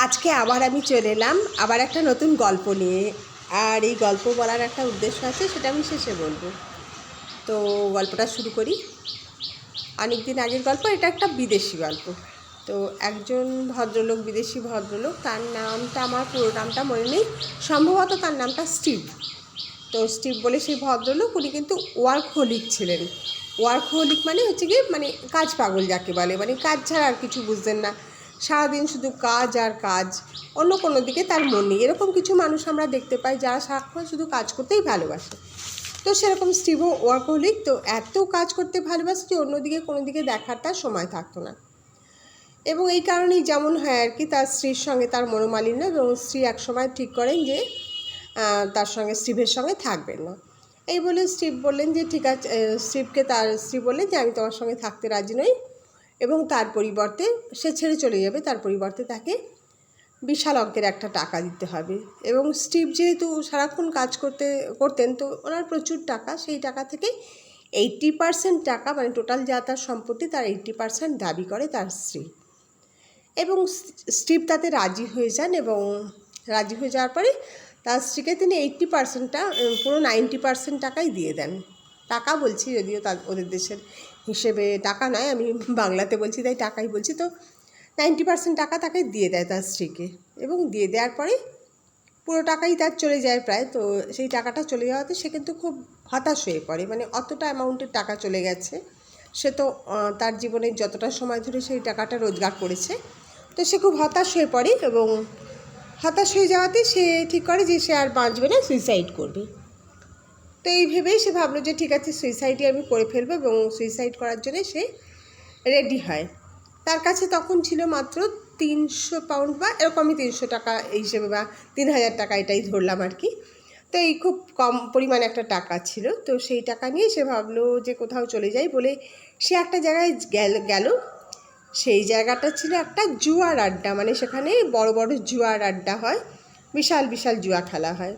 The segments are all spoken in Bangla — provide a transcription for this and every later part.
আজকে আবার আমি চলে এলাম আবার একটা নতুন গল্প নিয়ে। আর এই গল্প বলার একটা উদ্দেশ্য আছে, সেটা আমি শেষে বলব। তো গল্পটা শুরু করি। অনেক দিন আগের গল্প, এটা একটা বিদেশি গল্প। তো একজন ভদ্রলোক, বিদেশি ভদ্রলোক, তার নামটা, আমার পুরো নামটা মনে নেই। সম্ভবত তার নামটা স্টিভ। তো স্টিভ বলে সেই ভদ্রলোক, উনি কিন্তু ওয়ার্কহোলিক ছিলেন। ওয়ার্কহোলিক মানে হচ্ছে কি মানে কাজ পাগল যাকে বলে। মানে কাজ ছাড়া আর কিছু বুঝতেন না। সারাদিন শুধু কাজ আর কাজ, অন্য কোনো দিকে তার মন নেই। এরকম কিছু মানুষ আমরা দেখতে পাই যারা সারাক্ষণ শুধু কাজ করতেই ভালোবাসে। তো সেরকম স্টিভও ওয়ার্কহোলিক তো এত কাজ করতে ভালোবাসে যে অন্যদিকে কোনো দিকে দেখার তার সময় থাকতো না। এবং এই কারণেই যেমন হয় আর কি তার স্ত্রীর সঙ্গে তার মনোমালিন্য এবং স্ত্রী একসময় ঠিক করেন যে তার সঙ্গে স্টিভের সঙ্গে থাকবেন না। এই বলে স্টিভ বললেন যে, ঠিক আছে স্টিভকে তার, স্ত্রী বললেন যে, আমি তোমার সঙ্গে থাকতে রাজি নই। এবং তার পরিবর্তে সে ছেড়ে চলে যাবে, তার পরিবর্তে তাকে বিশাল অঙ্কের একটা টাকা দিতে হবে। এবং স্টিভ যেহেতু সারাক্ষণ কাজ করতে, করতেন, তো ওনার প্রচুর টাকা, সেই টাকা থেকে এইট্টি পার্সেন্ট টাকা মানে টোটাল যা তার সম্পত্তি, তার এইট্টি পার্সেন্ট দাবি করে তার স্ত্রী। এবং স্টিভ তাতে রাজি হয়ে যান এবং রাজি হয়ে যাওয়ার পরে তার স্ত্রীকে তিনি এইট্টি পার্সেন্টটা পুরো নাইনটি পার্সেন্ট টাকাই দিয়ে দেন। টাকা বলছি যদিও তার ওদের দেশের হিসেবে টাকা নয় আমি বাংলাতে বলছি, তাই টাকাই বলছি। তো নাইনটি পার্সেন্ট টাকা তাকে দিয়ে দেয় তার স্ত্রীকে এবং দিয়ে দেওয়ার পরে পুরো টাকাই তার চলে যায় প্রায়। তো সেই টাকাটা চলে যাওয়াতে সে কিন্তু খুব হতাশ হয়ে পড়ে মানে অতটা অ্যামাউন্টের টাকা চলে গেছে। সে তো তার জীবনের যতটা সময় ধরে সেই টাকাটা রোজগার করেছে। তো সে খুব হতাশ হয়ে পড়ে এবং হতাশ হয়ে যাওয়াতে সে ঠিক করে যে সে আর বাঁচবে না সুইসাইড করবে। তো এই ভেবেই সে ভাবলো যে ঠিক আছে সুইসাইডই আমি করে ফেলব এবং সুইসাইড করার জন্য সে রেডি হয়। তার কাছে তখন ছিল মাত্র তিনশো পাউন্ড বা এরকমই তিনশো টাকা এই হিসেবে বা তিন হাজার টাকা এটাই ধরলাম আর কি। তো এই খুব কম পরিমাণে একটা টাকা ছিল। তো সেই টাকা নিয়ে সে ভাবলো যে কোথাও চলে যাই বলে সে একটা জায়গায় গেল গেল। সেই জায়গাটা ছিল একটা জুয়ার আড্ডা মানে সেখানে বড় বড় জুয়ার আড্ডা হয়। বিশাল বিশাল জুয়া খেলা হয়।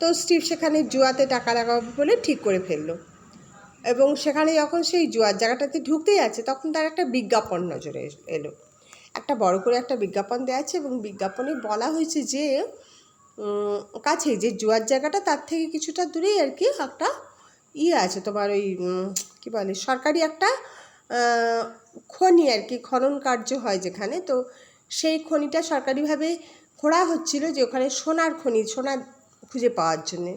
তো স্টিভ সেখানে জুয়াতে টাকা লাগাবে বলে ঠিক করে ফেলল। এবং সেখানে যখন সেই জুয়ার জায়গাটাতে ঢুকতেই আছে, তখন তার একটা বিজ্ঞাপন নজরে এলো। একটা বড় করে একটা বিজ্ঞাপন দেওয়া আছে এবং বিজ্ঞাপনে বলা হয়েছে যে কাছেই যে জুয়ার জায়গাটা তার থেকে কিছুটা দূরেই আর কি একটা ইয়ে আছে, তোমার ওই কী বলে, সরকারি একটা খনি আর কি, খনন কার্য হয় যেখানে। তো সেই খনিটা সরকারিভাবে খোঁড়া হচ্ছিল যে ওখানে সোনার খনি সোনা খুঁজে পাওয়ার জন্যে।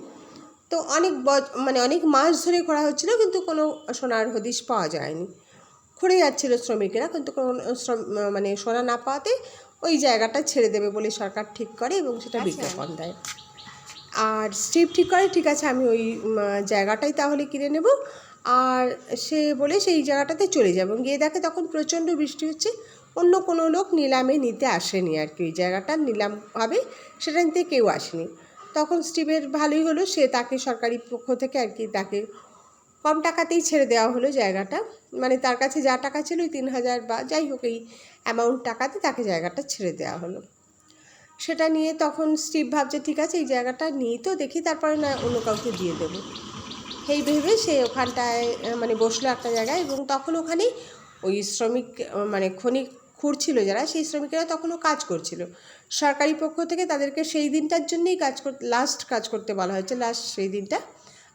তো অনেক ব- মানে অনেক মাস ধরে খোঁড়া হচ্ছিল কিন্তু কোনো সোনার হদিশ পাওয়া যায়নি। খুঁড়ে যাচ্ছিল শ্রমিকেরা কিন্তু কোনো শ্রম- মানে সোনা না পাওয়াতে ওই জায়গাটা ছেড়ে দেবে বলে সরকার ঠিক করে এবং সেটা বিজ্ঞাপন দেয়। আর স্টিভ ঠিক করে ঠিক আছে আমি ওই জায়গাটাই তাহলে কিনে নেব। আর সে বলে সেই জায়গাটাতে চলে যাবে গিয়ে দেখে তখন প্রচণ্ড বৃষ্টি হচ্ছে। অন্য কোনো লোক নিলামে নিতে আসেনি আর কি ওই জায়গাটা নিলাম হবে সেটা নিতে কেউ আসেনি। তখন স্টিভের ভালোই হলো, সে তাকে সরকারি পক্ষ থেকে আর কি তাকে কম টাকাতেই ছেড়ে দেওয়া হলো জায়গাটা। মানে তার কাছে যা টাকা ছিল ওই তিন হাজার বা যাই হোক এই অ্যামাউন্ট টাকাতে তাকে জায়গাটা ছেড়ে দেওয়া হলো। সেটা নিয়ে তখন স্টিভ ভাবছে, ঠিক আছে, এই জায়গাটা নিয়ে তো, দেখি তারপরে না অন্য কাউকে দিয়ে দেবো। সেই ভেবে সে ওখানটায় মানে বসল একটা জায়গায় এবং তখন ওখানে ওই শ্রমিক মানে খনি খুঁড়ছিল যারা, সেই শ্রমিকেরা তখনও কাজ করছিল। সরকারি পক্ষ থেকে তাদেরকে সেই দিনটার জন্যই কাজ করতে লাস্ট কাজ করতে বলা হয়েছে লাস্ট সেই দিনটা।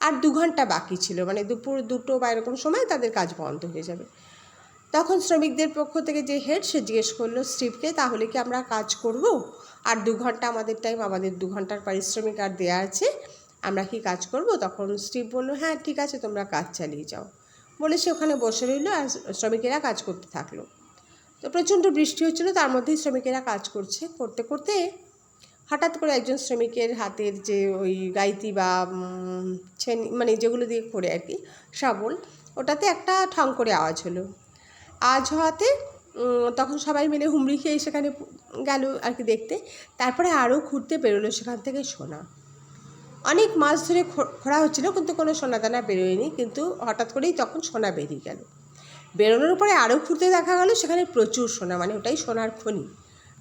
আর দু ঘণ্টা বাকি ছিল মানে দুপুর, দুটো বা এরকম সময় তাদের কাজ বন্ধ হয়ে যাবে। তখন শ্রমিকদের পক্ষ থেকে যে হেড সে জিজ্ঞেস করল স্টিভকে তাহলে কি আমরা কাজ করব? আর দু ঘণ্টা আমাদের টাইম আমাদের দু ঘণ্টার পারিশ্রমিক আর দেওয়া আছে, আমরা কি কাজ করব? তখন স্টিভ বলল হ্যাঁ ঠিক আছে, তোমরা কাজ চালিয়ে যাও। বলে সে ওখানে বসে রইল আর শ্রমিকেরা কাজ করতে থাকল। তো প্রচণ্ড বৃষ্টি হচ্ছিল, তার মধ্যেই শ্রমিকেরা কাজ করছে, করতে করতে হঠাৎ করে একজন শ্রমিকের হাতের যে ওই গাইতি বা ছেনি মানে যেগুলো দিয়ে করে আর কি, শাবল, ওটাতে একটা ঠং করে আওয়াজ হলো। আজ হওয়াতে তখন সবাই মিলে হুমড়ি খেয়ে সেখানে গেল আর কি দেখতে। তারপরে আরও ঘুরতে বেরোলো সেখান থেকে সোনা। অনেক মাস ধরে খোঁড়া হচ্ছিল, কিন্তু কোনো সোনা দানা বেরোয়নি, কিন্তু হঠাৎ করেই তখন সোনা বেরিয়ে গেল। বেরোনোর পরে আরও ঘুরতে দেখা গেল, সেখানে প্রচুর সোনা মানে ওটাই সোনার খনি।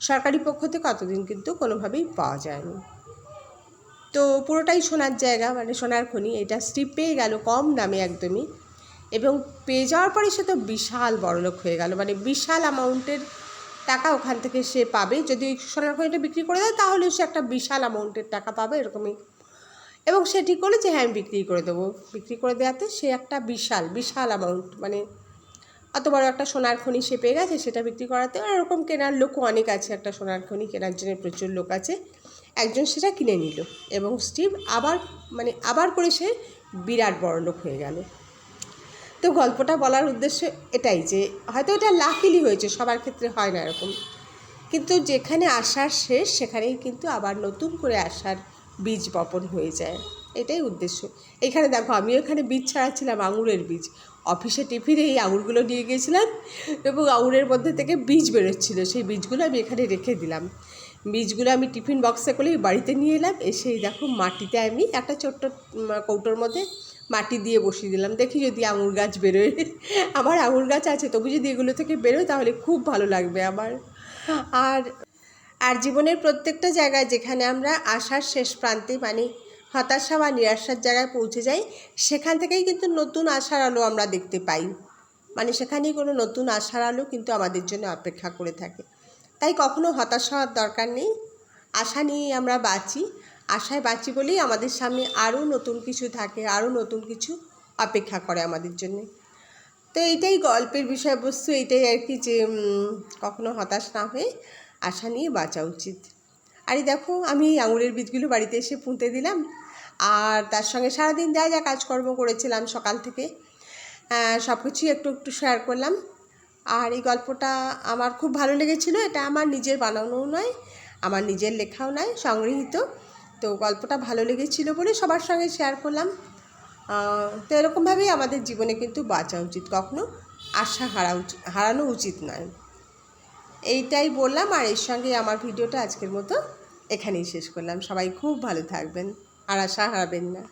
সরকারি পক্ষ থেকে অতদিন কিন্তু কোনোভাবেই পাওয়া যায়নি। তো পুরোটাই সোনার জায়গা মানে সোনার খনি, এটা স্টিপ পেয়ে গেল, কম দামে একদমই। এবং পেয়ে যাওয়ার পরে সে তো বিশাল বড়লোক হয়ে গেল মানে বিশাল অ্যামাউন্টের টাকা ওখান থেকে সে পাবে। যদি ওই সোনার খনিটা বিক্রি করে দেয়, তাহলে সে একটা বিশাল অ্যামাউন্টের টাকা পাবে এরকমই। এবং সে ঠিক করল যে হ্যাঁ আমি বিক্রি করে দেবো। বিক্রি করে দেওয়াতে সে একটা বিশাল বিশাল অ্যামাউন্ট মানে অত বড় একটা সোনার খনি সে পেয়ে গেছে, সেটা বিক্রি করাতে। এরকম কেনার লোকও অনেক আছে, একটা সোনার খনি কেনার জন্য প্রচুর লোক আছে। একজন সেটা কিনে নিল এবং স্টিভ আবার মানে আবার করে সে বিরাট বড় লোক হয়ে গেল। তো গল্পটা বলার উদ্দেশ্য এটাই যে, হয়তো এটা লাকিলি হয়েছে, সবার ক্ষেত্রে হয় না এরকম। কিন্তু যেখানে আসার শেষ, সেখানেই কিন্তু আবার নতুন করে আসার বীজ বপন হয়ে যায়। এটাই উদ্দেশ্য। এখানে দেখো, আমিও এখানে বীজ ছাড়াচ্ছিলাম, আঙুরের বীজ। অফিসে টিফিনে এই আঙুরগুলো নিয়ে গিয়েছিলাম এবং আঙুরের মধ্যে থেকে বীজ বেরোচ্ছিলো। সেই বীজগুলো আমি এখানে রেখে দিলাম। বীজগুলো আমি টিফিন বক্সে করে বাড়িতে নিয়ে এলাম। এসে দেখো মাটিতে আমি একটা ছোট্ট কৌটোর মধ্যে মাটি দিয়ে বসিয়ে দিলাম। দেখি যদি আঙুর গাছ বেরোয়। আমার আঙুর গাছ আছে, তবু যদি এগুলো থেকে বেরোয় তাহলে খুব ভালো লাগবে আমার। আর আর জীবনের প্রত্যেকটা জায়গায় যেখানে আমরা আসার শেষ প্রান্তে মানে হতাশা বা নিরাশার জায়গায় পৌঁছে যাই, সেখান থেকেই কিন্তু নতুন আশার আলো আমরা দেখতে পাই। মানে সেখানেই কোনো নতুন আশার আলো কিন্তু আমাদের জন্য অপেক্ষা করে থাকে। তাই কখনো হতাশ হওয়ার দরকার নেই। আশা নিয়ে আমরা বাঁচি। আশায় বাঁচি বলেই আমাদের সামনে আরও নতুন কিছু থাকে, আরও নতুন কিছু অপেক্ষা করে আমাদের জন্য। তো এইটাই গল্পের বিষয়বস্তু, এইটাই আর কি যে কখনো হতাশ না হয়ে আশা নিয়ে বাঁচা উচিত। আর দেখো, আমি এই আঙুরের বীজগুলো বাড়িতে এসে পুঁতে দিলাম। আর তার সঙ্গে সারাদিন যা যা কাজকর্ম করেছিলাম সকাল থেকে সব কিছুই একটু একটু শেয়ার করলাম। আর এই গল্পটা আমার খুব ভালো লেগেছিল, এটা আমার নিজের বানানোও নয়, আমার নিজের লেখাও নয়, সংগৃহীত। তো গল্পটা ভালো লেগেছিল বলে সবার সঙ্গে শেয়ার করলাম। তো এরকমভাবেই আমাদের জীবনে কিন্তু বাঁচা উচিত, কখনো আশা হারা উচিত হারানো উচিত নয়। এইটাই বললাম, আর এর সঙ্গে আমার ভিডিওটা আজকের মতো এখানেই শেষ করলাম। সবাই খুব ভালো থাকবেন। আর আশা হারাবেন না।